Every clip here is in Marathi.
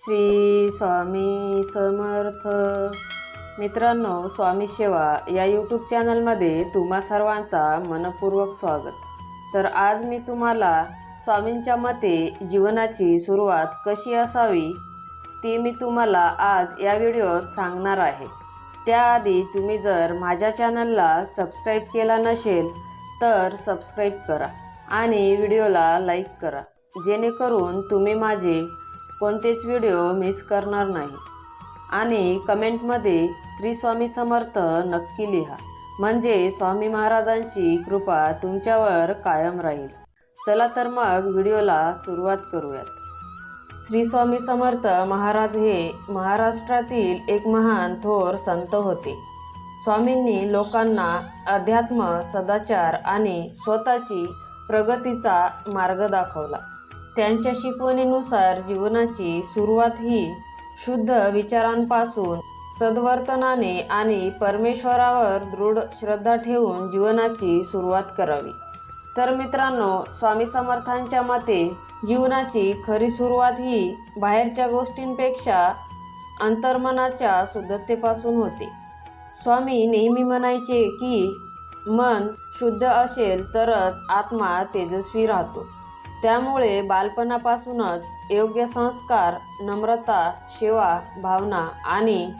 श्री स्वामी समर्थ. मित्रांनो स्वामी सेवा या यूट्यूब चॅनलमध्ये तुम्हा सर्वांचा मनपूर्वक स्वागत. तर आज मी तुम्हाला स्वामींच्या मते जीवनाची सुरुवात कशी असावी ती मी तुम्हाला आज या व्हिडिओत सांगणार आहे. त्याआधी तुम्ही जर माझ्या चॅनलला सबस्क्राईब केला नसेल तर सबस्क्राईब करा आणि व्हिडिओला लाईक करा. जेणेकरून तुम्ही माझे कोणतेच व्हिडिओ मिस करणार नाही. आणि कमेंटमध्ये श्री स्वामी समर्थ नक्की लिहा. म्हणजे स्वामी महाराजांची कृपा तुमच्यावर कायम राहील. चला तर मग व्हिडिओला सुरुवात करूयात. श्री स्वामी समर्थ महाराज हे महाराष्ट्रातील एक महान थोर संत होते. स्वामींनी लोकांना अध्यात्म सदाचार आणि स्वतःची प्रगतीचा मार्ग दाखवला. त्यांच्या शिकवणीनुसार जीवनाची सुरुवात ही शुद्ध विचारांपासून सद्वर्तनाने आणि परमेश्वरावर दृढ श्रद्धा ठेवून जीवनाची सुरुवात करावी. तर मित्रांनो स्वामी समर्थांच्या मते जीवनाची खरी सुरुवात ही बाहेरच्या गोष्टींपेक्षा अंतर्मनाच्या शुद्धतेपासून होते. स्वामी नेहमी म्हणायचे की मन शुद्ध असेल तरच आत्मा तेजस्वी राहतो. त्यामुळे बालपणापासूनच योग्य संस्कार नम्रता सेवा भावना आणि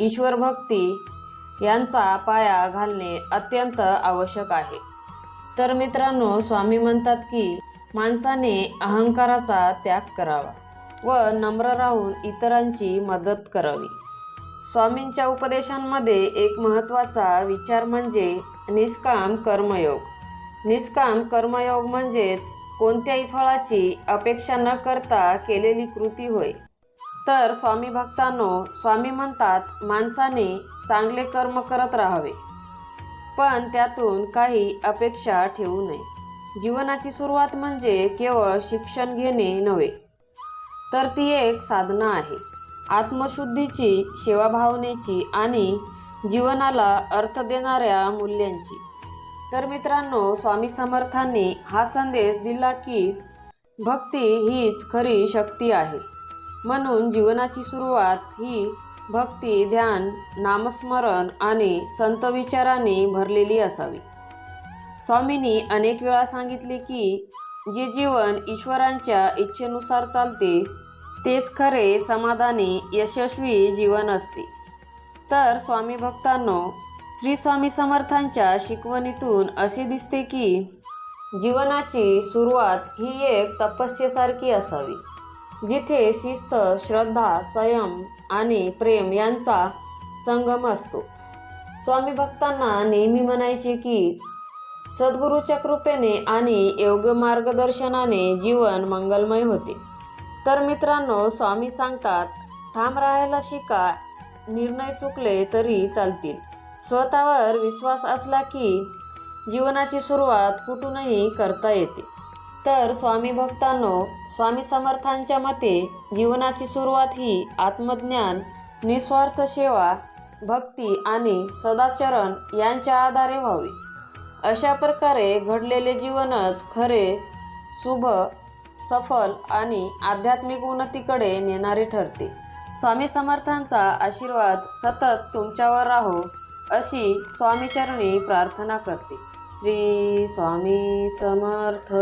ईश्वरभक्ती यांचा पाया घालणे अत्यंत आवश्यक आहे. तर मित्रांनो स्वामी म्हणतात की माणसाने अहंकाराचा त्याग करावा व नम्र राहून इतरांची मदत करावी. स्वामींच्या उपदेशांमध्ये एक महत्त्वाचा विचार म्हणजे निष्काम कर्मयोग. निष्काम कर्मयोग म्हणजेच कोणत्याही फळाची अपेक्षा न करता केलेली कृती होय. तर स्वामी भक्तांनो स्वामी म्हणतात माणसाने चांगले कर्म करत राहावे. पण त्यातून काही अपेक्षा ठेवू नये. जीवनाची सुरुवात म्हणजे केवळ शिक्षण घेणे नव्हे तर ती एक साधना आहे. आत्मशुद्धीची सेवाभावनेची आणि जीवनाला अर्थ देणाऱ्या मूल्यांची. तर मित्रांनो स्वामी समर्थांनी हा संदेश दिला की भक्ती हीच खरी शक्ती आहे. म्हणून जीवनाची सुरुवात ही भक्ती ध्यान नामस्मरण आणि संत विचारांनी भरलेली असावी. स्वामींनी अनेक वेळा सांगितले की जे जीवन ईश्वरांच्या इच्छेनुसार चालते तेच खरे समाधानी यशस्वी जीवन असते. तर स्वामी भक्तांनो श्री स्वामी समर्थांच्या शिकवणीतून असे दिसते की जीवनाची सुरुवात ही एक तपस्येसारखी असावी जिथे शिस्त श्रद्धा संयम आणि प्रेम यांचा संगम असतो. स्वामी भक्तांना नेहमी म्हणायचे की सद्गुरूच्या कृपेने आणि योग्य मार्गदर्शनाने जीवन मंगलमय होते. तर मित्रांनो स्वामी सांगतात ठाम राहायला शिका निर्णय चुकले तरी चालतील. स्वतःवर विश्वास असला की जीवनाची सुरुवात कुठूनही करता येते. तर स्वामी भक्तांनो स्वामी समर्थांच्या मते जीवनाची सुरुवात ही आत्मज्ञान निस्वार्थ सेवा भक्ती आणि सदाचरण यांच्या आधारे व्हावी. अशा प्रकारे घडलेले जीवनच खरे शुभ सफल आणि आध्यात्मिक उन्नतीकडे नेणारे ठरते. स्वामी समर्थांचा आशीर्वाद सतत तुमच्यावर राहो. अशी स्वामीचरणी प्रार्थना करते. श्री स्वामी समर्थ.